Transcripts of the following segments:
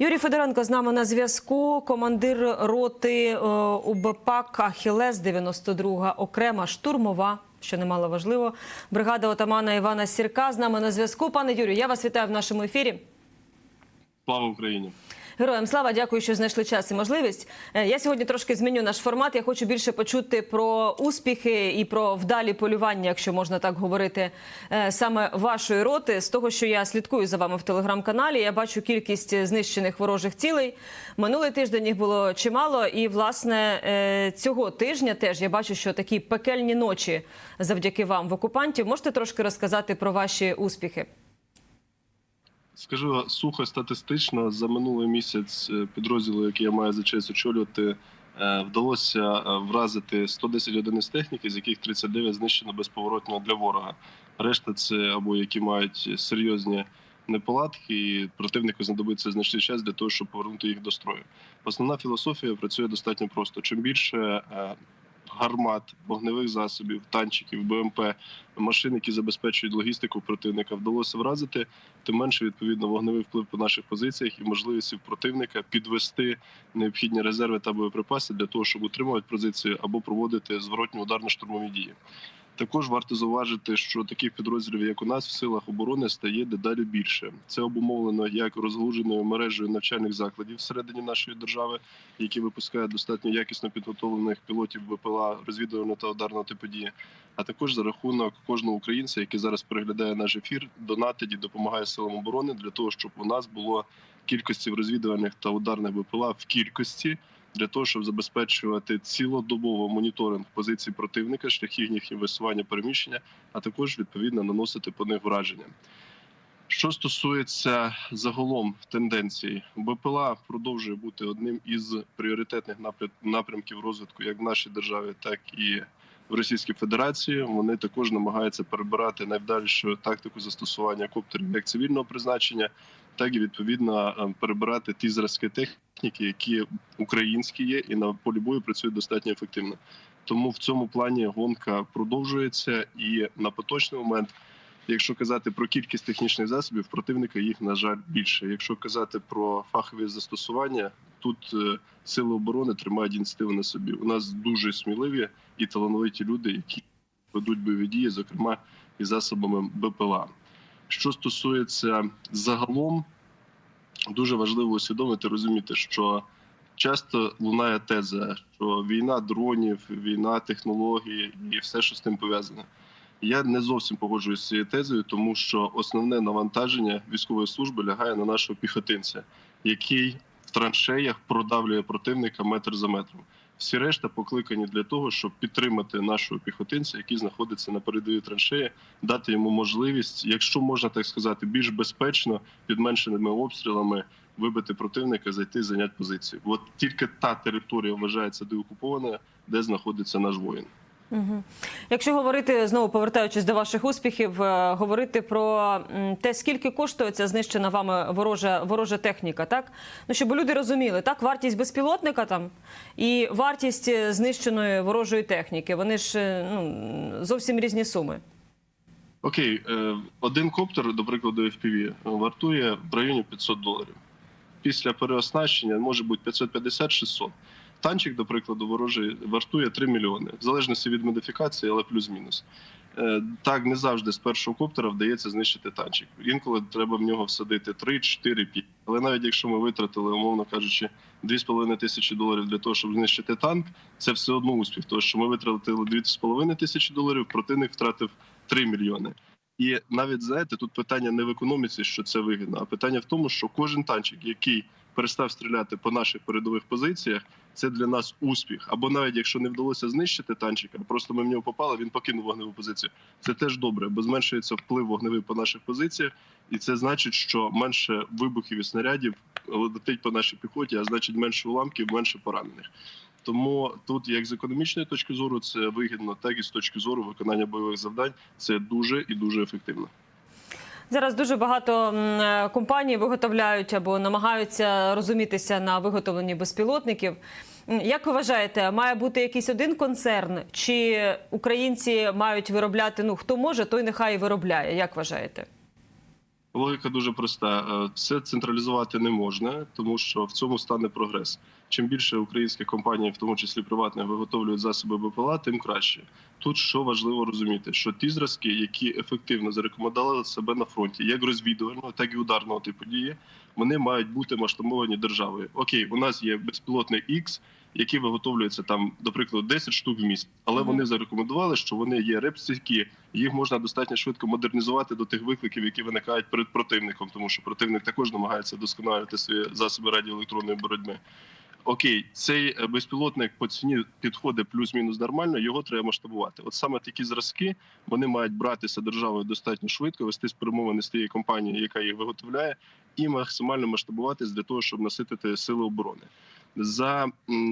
Юрій Федоренко з нами на зв'язку. Командир роти е, УБПАК Ахілес 92 окрема штурмова. Що немало важливо, бригада отамана Івана Сірка з нами на зв'язку. Пане Юрію, я вас вітаю в нашому ефірі. Слава Україні! Героям слава, дякую, що знайшли час і можливість. Е, Я сьогодні трошки зміню наш формат. Я хочу більше почути про успіхи і про вдалі полювання, якщо можна так говорити, е, саме вашої роти. З того, що я слідкую за вами в телеграм-каналі, я бачу кількість знищених ворожих цілей. Минулий тиждень їх було чимало, і власне е, цього тижня теж я бачу, що такі пекельні ночі завдяки вам в окупантів. Можете трошки розказати про ваші успіхи? Скажу сухо статистично за минулий місяць е, підрозділу, який я маю за честь очолювати, е, вдалося е, вразити 110 одиниць техніки, з яких 39 знищено безповоротно для ворога. Решта це або які мають серйозні неполадки, і противнику знадобиться значний час для того, щоб повернути їх до строю. Основна філософія працює достатньо просто. Чим більше гармат, вогневих засобів, танчиків, БМП, машин, які забезпечують логістику противника, вдалося вразити, тим менше відповідно вогневий вплив по наших позиціях і можливості противника підвести необхідні резерви та боєприпаси для того, щоб утримувати позицію або проводити зворотні ударно-штурмові дії. Також варто зауважити, що таких підрозділів, як у нас в силах оборони, стає дедалі більше. Це обумовлено як розгалуженою мережею навчальних закладів всередині нашої держави, які випускають достатньо якісно підготовлених пілотів БПЛА розвідувального та ударного типу дії, а також за рахунок кожного українця, який зараз переглядає наш ефір, донатить і допомагає силам оборони для того, щоб у нас було кількості розвідувальних та ударних БПЛА в кількості для того, щоб забезпечувати цілодобово моніторинг позицій противника, шляхів їхнього висування переміщення, а також відповідно наносити по них враження. Що стосується загалом тенденцій, БПЛА продовжує бути одним із пріоритетних напря- напрямків розвитку як в нашій державі, так і в Російській Федерації. Вони також намагаються перебирати найвдалішу тактику застосування коптерів як цивільного призначення, так і відповідно е, перебирати ті зразки техніки, які українські є, і на полі бою працюють достатньо ефективно. Тому в цьому плані гонка продовжується, і на поточний момент. Якщо казати про кількість технічних засобів, противника їх на жаль більше. Якщо казати про фахові застосування, тут е, сили оборони тримають ініціативу на собі. У нас дуже сміливі і талановиті люди, які ведуть бойові дії, зокрема і засобами БПЛА. Що стосується загалом, дуже важливо усвідомити, розуміти, що часто лунає теза, що війна дронів, війна технологій і все, що з тим пов'язане. Я не зовсім погоджуюся з цією тезою, тому що основне навантаження військової служби лягає на нашого піхотинця, який в траншеях продавлює противника метр за метром. Всі решта покликані для того, щоб підтримати нашого піхотинця, який знаходиться на передовій траншеї, дати йому можливість, якщо можна так сказати, більш безпечно під меншими обстрілами вибити противника, зайти, зайняти позицію. От тільки та територія вважається деокупованою, де знаходиться наш воїн. Якщо говорити знову повертаючись до ваших успіхів, е, говорити про те, скільки коштує ця знищена вами ворожа ворожа техніка, так ну щоб люди розуміли, так вартість безпілотника там і вартість е, знищеної ворожої техніки, вони ж е, ну зовсім різні суми. Окей, один коптер, до прикладу, FPV, вартує в районі 500 доларів. Після переоснащення може бути 550-600. Танчик, до прикладу, ворожий вартує 3 мільйони, в залежності від модифікації, але плюс-мінус. Е, Так, не завжди з першого коптера вдається знищити танчик. Інколи треба в нього всадити 3, 4, 5. Але навіть якщо ми витратили, умовно кажучи, 2,5 тисячі доларів для того, щоб знищити танк, це все одно успіх. Тому що ми витратили 2,5 тисячі доларів, противник втратив 3 мільйони. І навіть знаєте, тут питання не в економіці, що це вигідно, а питання в тому, що кожен танчик, який перестав стріляти по наших передових позиціях, це для нас успіх. Або навіть якщо не вдалося знищити танчика, просто ми в нього попали, він покинув вогневу позицію. Це теж добре, бо зменшується вплив вогневий по наших позиціях, і це значить, що менше вибухів і снарядів летить по нашій піхоті, а значить менше уламків, менше поранених. Тому тут, як з економічної точки зору, це вигідно, так і з точки зору виконання бойових завдань, це дуже і дуже ефективно. Зараз дуже багато е, компаній виготовляють або намагаються розумітися на виготовленні безпілотників. Як ви вважаєте, має бути якийсь один концерн, чи українці мають виробляти? Ну хто може, той нехай і виробляє. Як вважаєте? Логіка дуже проста. Все централізувати не можна, тому що в цьому стане прогрес. Чим більше українських компаній, в тому числі приватних, виготовлюють засоби БПЛА, тим краще. Тут що важливо розуміти, що ті зразки, які ефективно зарекомендували себе на фронті, як розвідувального, так і ударного типу дії, вони мають бути масштабовані державою. Окей, у нас є безпілотний X, які виготовлюються там, до прикладу, 10 штук в місяць, але Мгм. вони зарекомендували, що вони є репстійкі, їх можна достатньо швидко модернізувати до тих викликів, які виникають перед противником, тому що противник також намагається вдосконалювати свої засоби радіоелектронної боротьби. Окей, цей е, безпілотник по ціні підходить плюс-мінус нормально, його треба масштабувати. От саме такі зразки вони мають братися державою достатньо швидко, вести перемовини з тією компанією, яка їх виготовляє, і максимально масштабуватись для того, щоб наситити сили оборони. За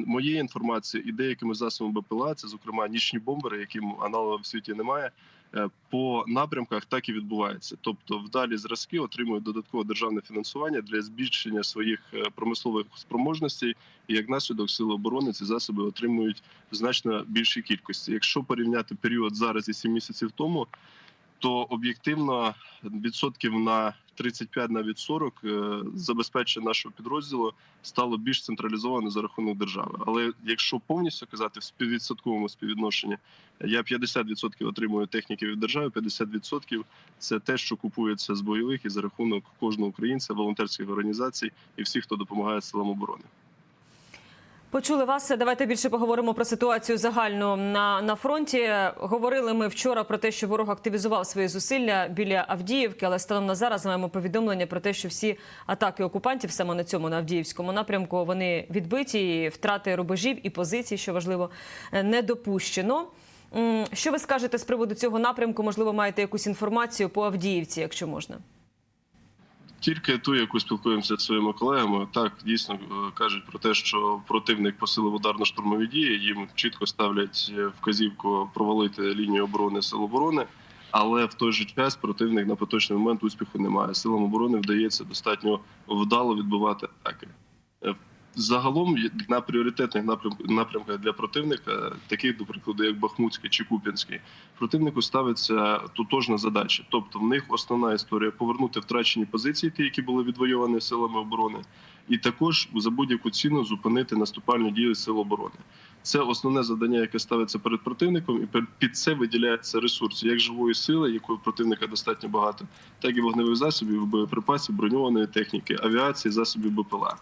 моєю інформацією і деякими засобами БПЛА, це зокрема нічні бомбери, яким аналогів в світі немає. е, По напрямках так і відбувається. Тобто, вдалі зразки отримують додаткове державне фінансування для збільшення своїх е, промислових спроможностей, і як наслідок сили оборони ці засоби отримують значно більшій кількості. Якщо порівняти період зараз і 7 місяців тому, то об'єктивно відсотків на 35 навіть 40 е, забезпечення нашого підрозділу стало більш централізовано за рахунок держави. Але якщо повністю казати в співвідсотковому співвідношенні, я 50% отримую техніки від держави, 50% – це те, що купується з бойових і за рахунок кожного українця, волонтерських організацій і всіх, хто допомагає силам оборони. Почули вас. Давайте більше поговоримо про ситуацію загальну на, на фронті. Говорили ми вчора про те, що ворог активізував свої зусилля біля Авдіївки, але станом на зараз маємо повідомлення про те, що всі атаки окупантів саме на цьому на Авдіївському напрямку вони відбиті, і втрати рубежів і позицій, що важливо, е, не допущено. Що ви скажете з приводу цього напрямку? Можливо, маєте якусь інформацію по Авдіївці, якщо можна. Тільки ту, яку спілкуємося з своїми колегами, так дійсно е, кажуть про те, що противник посилив ударно-штурмові дії. Їм чітко ставлять е, вказівку провалити лінію оборони сил оборони. Але в той же час противник на поточний момент успіху немає. Силам оборони вдається достатньо вдало відбивати атаки. Е, Загалом на пріоритетних напрям- напрямках для противника, таких, до прикладу, як Бахмутський чи Куп'янський, противнику ставиться тотожна задача. Тобто, в них основна історія повернути втрачені позиції, ті, які були відвоювані силами оборони, і також за будь-яку ціну зупинити наступальні дії сил оборони. Це основне завдання, яке ставиться перед противником, і під це виділяється ресурси як живої сили, якої противника достатньо багато, так і вогневих засобів, боєприпасів, броньованої техніки, авіації, засобів БПЛА.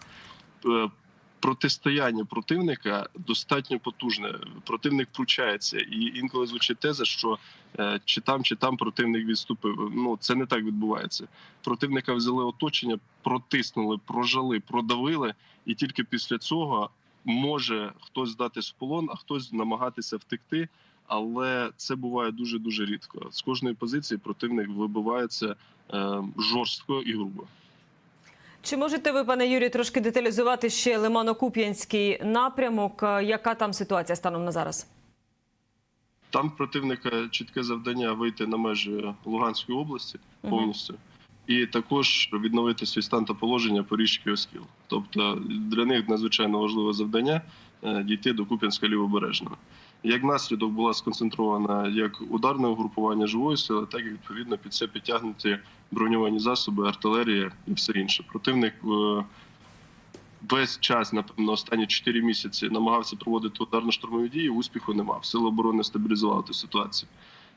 Протистояння противника достатньо потужне. Противник пручається, і інколи звучить теза, що е, чи там, чи там противник відступив. Ну це не так відбувається. Противника взяли оточення, протиснули, прожали, продавили, і тільки після цього може хтось здатись в полон, а хтось намагатися втекти. Але це буває дуже дуже рідко. З кожної позиції противник вибивається е, жорстко і грубо. Чи можете ви, пане Юрію, трошки деталізувати ще Лимано-Куп'янський напрямок? Е, Яка там ситуація станом на зараз? Там противника чітке завдання вийти на межі Луганської області повністю, і також відновити свій стан та положення по річці Оскіл. Тобто для них надзвичайно важливе завдання е, дійти до Куп'янська лівобережного. Як наслідок була сконцентрована як ударне угрупування живої сили, так і відповідно під це підтягнуті броньовані засоби, артилерія і все інше. Противник е, весь час, напевно, останні 4 місяці намагався проводити ударно-штурмові дії. Успіху не мав. Сили оборони стабілізували ту ситуацію.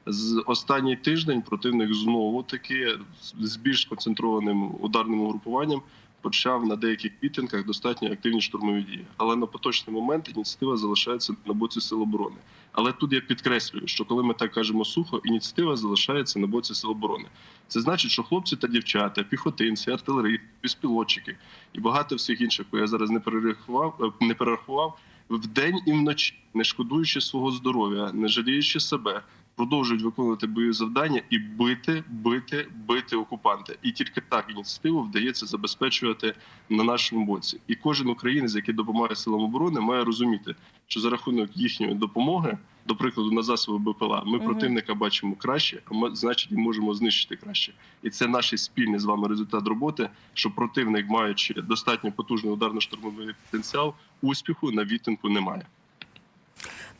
З останній тиждень противник знову таки з більш концентрованим ударним угрупуванням почав на деяких мітингах достатньо активні штурмові дії. Але на поточний момент ініціатива залишається на боці сил оборони. Але тут я підкреслюю, що коли ми так кажемо сухо, ініціатива залишається на боці сил оборони. Це значить, що хлопці та дівчата, піхотинці, артилерії, безпілотчики і багато всіх інших, я зараз не перерахував, е, не перерахував вдень і вночі, не шкодуючи свого здоров'я, не жаліючи себе, продовжують виконувати бойові завдання і бити, бити, бити окупанта. І тільки так ініціативу вдається забезпечувати на нашому боці. І кожен українець, який допомагає силам оборони, має розуміти, що за рахунок їхньої допомоги, до прикладу, на засоби БПЛА, ми Мгм. противника бачимо краще, а ми значить і можемо знищити краще. І це наш спільний з вами результат роботи, що противник, маючи достатньо потужний ударно-штурмовий потенціал, успіху на відтинку немає.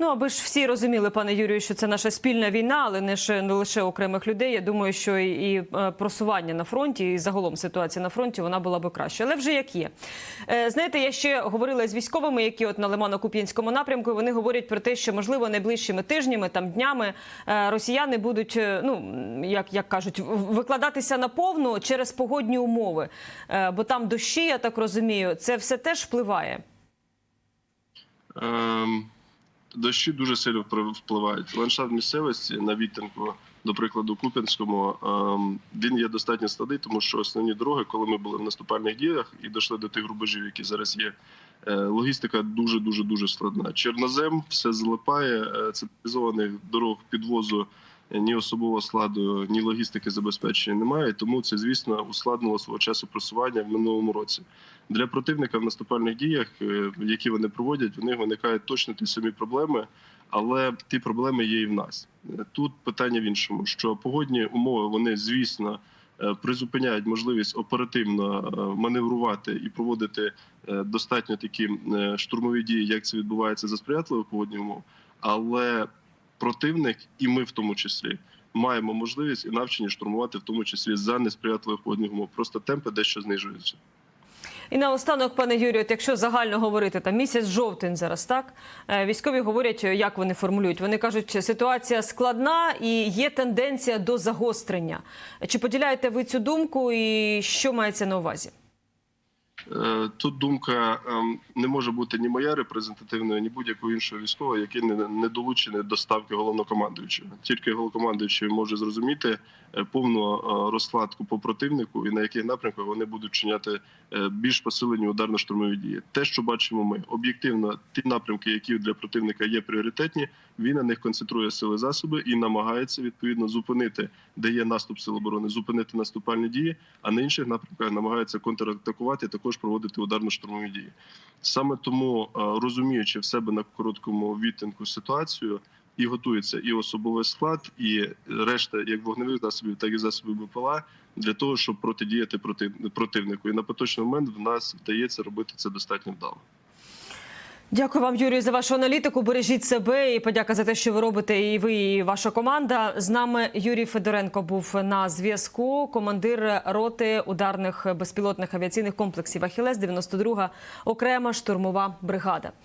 Ну аби ж всі розуміли, пане Юрію, що це наша спільна війна, але не ж не лише окремих людей. Я думаю, що і, і е, просування на фронті, і загалом ситуація на фронті вона була би краще. Але вже як є. Е, Знаєте, я ще говорила з військовими, які от на Лимано-Куп'янському напрямку. Вони говорять про те, що можливо найближчими тижнями, там днями е, росіяни будуть, е, ну як, як кажуть, викладатися на повну через погодні умови. Е, Бо там дощі, я так розумію, це все теж впливає. Ем, Дощі дуже сильно впливають. Ландшафт місцевості на відтинку, до прикладу, Куп'янському, ем, він є достатньо складний, тому що основні дороги, коли ми були в наступальних діях і дійшли до тих рубежів, які зараз є, е, логістика дуже дуже дуже складна. Чорнозем все залипає, е, централізованих дорог підвозу. Ні особового складу, ні логістики забезпечення немає, тому це, звісно, ускладнило свого часу просування в минулому році. Для противника в наступальних діях, е, які вони проводять, в них виникають точно ті самі проблеми, але ті проблеми є і в нас. Е, Тут питання в іншому: що погодні умови вони, звісно, е, призупиняють можливість оперативно маневрувати і проводити достатньо такі штурмові дії, як це відбувається за сприятливих погодних умов. Але противник, і ми в тому числі. Маємо можливість і навчені штурмувати, в тому числі за несприятливих погодних умов. Просто темпи дещо знижуються. І наостанок, пане Юрію, от якщо загально говорити, там місяць жовтень зараз, так Е, військові говорять, як вони формулюють. Вони кажуть, ситуація складна і є тенденція до загострення. Чи поділяєте ви цю думку, і що мається на увазі? Е, Тут думка ем, не може бути ні моя репрезентативною, ні будь-якого іншого військового, який не, долучений до ставки головнокомандуючого. Тільки головнокомандуючий може зрозуміти е, повну е, розкладку по противнику і на яких напрямках вони будуть чиняти більш посилені ударно-штурмові дії. Те, що бачимо ми, об'єктивно, ті напрямки, які для противника є пріоритетні, він на них концентрує сили засоби і намагається відповідно зупинити, де є наступ сил оборони, зупинити наступальні дії, а на інших напрямках намагається контратакувати, і також проводити ударно-штурмові дії. Саме тому, е, розуміючи в себе на короткому відтинку ситуацію, і готується і особовий склад, і решта як вогневих засобів, так і засобів БПЛА для того, щоб протидіяти проти противнику. І на поточний момент в нас вдається робити це достатньо вдало. Дякую вам, Юрію, за вашу аналітику. Бережіть себе і подяка за те, що ви робите. І ви, і ваша команда. З нами Юрій Федоренко був на зв'язку. Командир роти ударних безпілотних авіаційних комплексів Ахілес, 92-га окрема штурмова бригада.